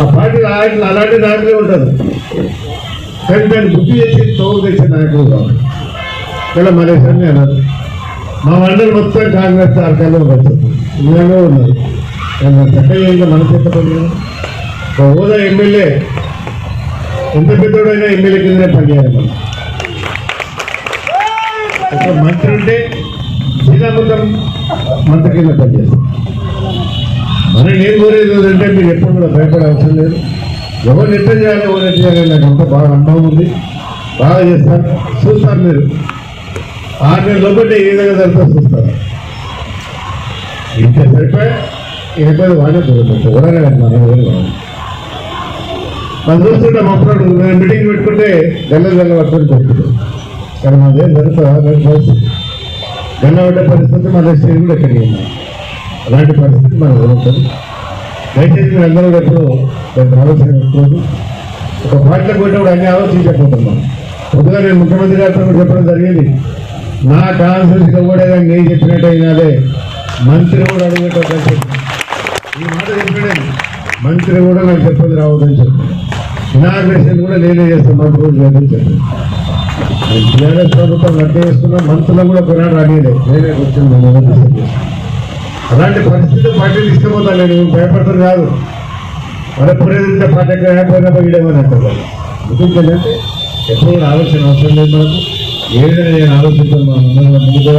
ఆ పార్టీ నాయకులు అలాంటి నాయకులే ఉంటారు. కానీ దాన్ని గుర్తు చేసి తోడు తెచ్చే నాయకులు కావాలి. ఇలా మలేసారి అన్నారు. మా మండలి మొత్తం కాంగ్రెస్ సర్కార్లో వచ్చారు ఇలాగే ఉన్నారు. చక్కగా మన చెప్పండి ఒక హోదా ఎమ్మెల్యే ఎంత పెద్దోడైనా ఎమ్మెల్యే కిందనే పనిచేయాలి మనం. ఒక మంత్రి ఉంటే శ్రీరామతం మంత్రి కింద పనిచేస్తాం. మనం ఏం కోరేది అంటే మీరు ఎప్పుడు కూడా భయపడే అవసరం లేదు. ఎవరు ఎట్లా చేయాలి ఎవరు ఎట్లా చేయాలి నాకు అంత బాగా అనుభవం ఉంది. బాగా చేస్తారు. చూస్తారు మీరు. ఆరు నెలల లోపల ఏ విధంగా జరుగుతుందో చూస్తారు. ఇంత సరిపోయి? ఇకపోతే వాడే దొరుకుతుంది ఎవరైనా మన మనం చూస్తుంటే మా మనం మేము మీటింగ్ పెట్టుకుంటే గల్ల గల్ల పట్టుకొని పెట్టుకుంటాం కానీ మాదేం జరుగుతుందా? దాని పరిస్థితి గల్ల పడ్డ పరిస్థితి మన స్టేజ్ కూడా ఎక్కడికి అలాంటి పరిస్థితి మనం జరుగుతుంది దయచేసి మేము అందరూ ఎప్పుడు దానికి ఆలోచన పెట్టుకోదు ఒక పాటలు కొట్టినప్పుడు అన్ని ఆలోచించకపోతున్నాం. పొద్దుగా నేను ముఖ్యమంత్రి గారితో చెప్పడం జరిగింది. నా కాన్ఫరెన్స్ కూడా నేను చెప్పినట్టయినాదే మంత్రి కూడా అడిగినట్టు ఈ మాట చెప్పాడు మంత్రి కూడా నాకు చెప్పదు రావద్దని చెప్పాను. ఇనాగ్రేషన్ కూడా నేనే చేస్తాను మంత్రి కూడా లేదని చెప్పాను. టీఆర్ఎస్ ప్రభుత్వం రద్దు చేసుకున్నా మంత్రులు కూడా కొనాడు రానియలేదు నేనే కూర్చొని అలాంటి పరిస్థితులు పార్టీలు ఇష్టపోతాను లేదు. భయపడతాను కాదు. మన పురేదించే పార్టీ అయిపోయినా పోయడమని అంటారు. ఎందుకంటే ఎప్పుడు ఆలోచన అవసరం లేదు మనకు. ఏదైనా నేను ఆలోచించాను మా అందరం ముందు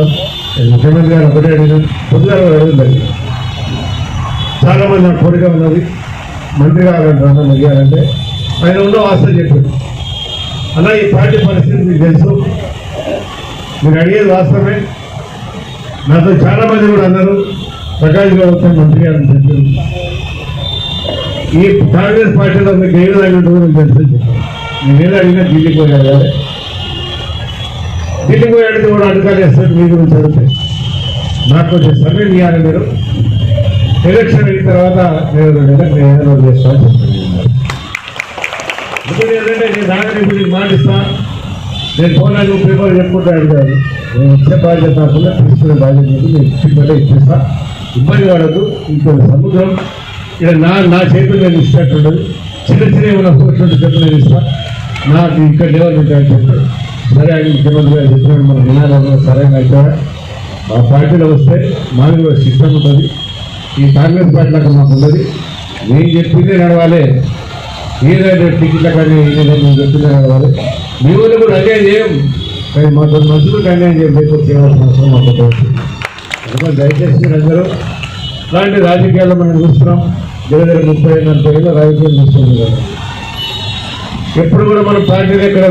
నేను ముఖ్యమంత్రి గారు ఒకటే అడిగినాను పొద్దుగా అడగండి చాలా మంది నాకు కోరిక ఉన్నది. మంత్రి గారు అడిగారంటే ఆయన ఉన్న వాస్తవం చెప్పాడు అలా ఈ పార్టీ పరిస్థితి మీకు తెలుసు. మీరు అడిగేది వాస్తవమే. నాతో చాలా మంది కూడా అన్నారు. ప్రకాష్ గారు వస్తే మంత్రి గారు అని ఈ కాంగ్రెస్ పార్టీలో మీకు ఏ విధంగా ఉంటుందో మీకు తెలుసు నేను అడిగినా ఢిల్లీకి పోయాను కదా ఢిల్లీకి పోయి కూడా అధికారులు వేస్తారు మీ గురించి చదివితే నాకు కొంచెం సమయం ఇవ్వాలి మీరు. ఎలక్షన్ అయిన తర్వాత నేను రెండు నెలలకు నేను ఏదో ఒకటి చేస్తాను ఇప్పుడు ఏంటంటే నేను నాగరి ఇప్పుడు మాట ఇస్తా నేను ఫోన్లో పేపర్ చెప్పుకుంటా అడిగాను. నేను ఇచ్చే బాధ్యత కాకుండా తీసుకునే బాధ్యత ఉంది. నేను ఇచ్చిపోతే ఇచ్చేస్తాను ఇబ్బంది పడద్దు ఇంకో సముద్రం. ఇక్కడ నా నా చేతులు నేను ఇచ్చినట్టు చిన్న చిన్న ఏమైనా పోస్ట్ చేతులు నేను ఇస్తా. నాకు ఇక్కడ లెవెల్ ఉంటాయని చెప్పి. సరే అని ముఖ్యమంత్రి గారు చెప్పినట్టు మన నినాదంలో సరైన అయితే మా పార్టీలో వస్తే మాది కూడా సిస్టమ్ ఉంటుంది. ఈ కాంగ్రెస్ పార్టీలకు మాకు ఉన్నది. నేను చెప్పిందే నడవాలి. ఏదైనా టికెట్ల కానీ ఏదైనా నేను చెప్పిందే నడవాలి. మీ ఊళ్ళో కూడా అన్యాయం చేయం. కానీ మా మనుషులకు అన్యాయం చేయకపోతే చేయాల్సిన అవసరం మాకు అందుకని దయచేసి మీరు అందరూ ఇలాంటి రాజకీయాలు మనం చూస్తున్నాం. దగ్గర ముప్పై నలభై ఏళ్ళ రాజకీయాలు చూస్తున్నాం ఎప్పుడు కూడా మనం పార్టీలు ఎక్కడ